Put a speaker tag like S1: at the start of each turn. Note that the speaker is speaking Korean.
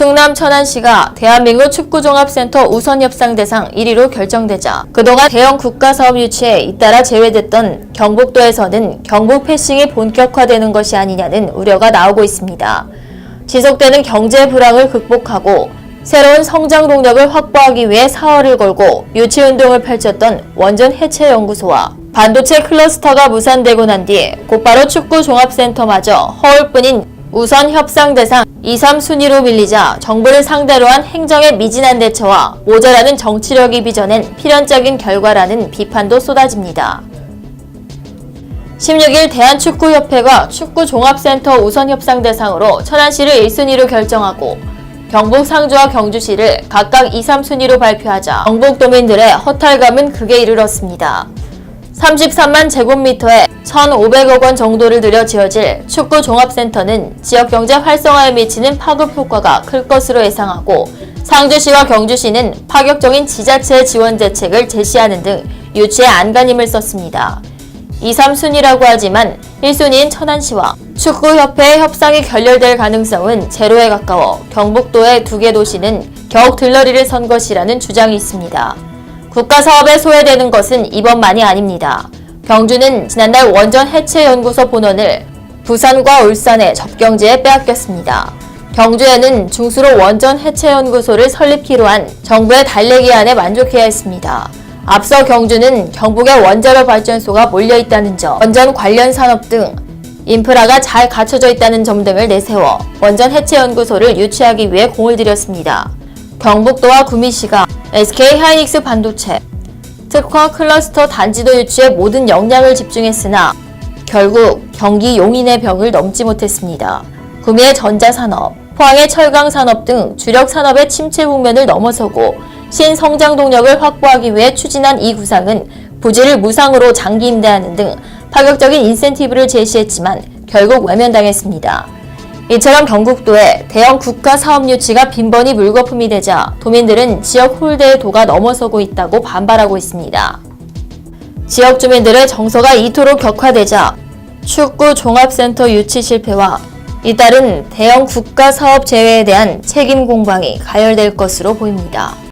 S1: 경남 천안시가 대한민국 축구종합센터 우선협상 대상 1위로 결정되자 그동안 대형 국가사업 유치에 잇따라 제외됐던 경북도에서는 경북 패싱이 본격화되는 것이 아니냐는 우려가 나오고 있습니다. 지속되는 경제 불황을 극복하고 새로운 성장 동력을 확보하기 위해 사활을 걸고 유치 운동을 펼쳤던 원전 해체 연구소와 반도체 클러스터가 무산되고 난 뒤 곧바로 축구 종합센터마저 허울뿐인 우선 협상 대상 2, 3순위로 밀리자 정부를 상대로 한 행정의 미진한 대처와 모자라는 정치력이 빚어낸 필연적인 결과라는 비판도 쏟아집니다. 16일 대한축구협회가 축구종합센터 우선협상 대상으로 천안시를 1순위로 결정하고 경북 상주와 경주시를 각각 2, 3순위로 발표하자 경북 도민들의 허탈감은 극에 이르렀습니다. 33만 제곱미터에 1,500억 원 정도를 들여 지어질 축구 종합센터는 지역 경제 활성화에 미치는 파급 효과가 클 것으로 예상하고 상주시와 경주시는 파격적인 지자체 지원 대책을 제시하는 등 유치에 안간힘을 썼습니다. 2, 3순위라고 하지만 1순위인 천안시와 축구협회의 협상이 결렬될 가능성은 제로에 가까워 경북도의 두 개 도시는 겨우 들러리를 선 것이라는 주장이 있습니다. 국가 사업에 소외되는 것은 이번만이 아닙니다. 경주는 지난달 원전 해체 연구소 본원을 부산과 울산의 접경지에 빼앗겼습니다. 경주에는 중수로 원전 해체 연구소를 설립키로 한 정부의 달래기안에 만족해야 했습니다. 앞서 경주는 경북의 원자력 발전소가 몰려 있다는 점, 원전 관련 산업 등 인프라가 잘 갖춰져 있다는 점 등을 내세워 원전 해체 연구소를 유치하기 위해 공을 들였습니다. 경북도와 구미시가 SK 하이닉스 반도체, 특화 클러스터 단지도 유치에 모든 역량을 집중했으나 결국 경기 용인의 벽을 넘지 못했습니다. 구미의 전자산업, 포항의 철강산업 등 주력 산업의 침체 국면을 넘어서고 신성장 동력을 확보하기 위해 추진한 이 구상은 부지를 무상으로 장기 임대하는 등 파격적인 인센티브를 제시했지만 결국 외면당했습니다. 이처럼 경북도에 대형 국가 사업 유치가 빈번히 물거품이 되자 도민들은 지역 홀대의 도가 넘어서고 있다고 반발하고 있습니다. 지역 주민들의 정서가 이토록 격화되자 축구 종합센터 유치 실패와 이따른 대형 국가 사업 제외에 대한 책임 공방이 가열될 것으로 보입니다.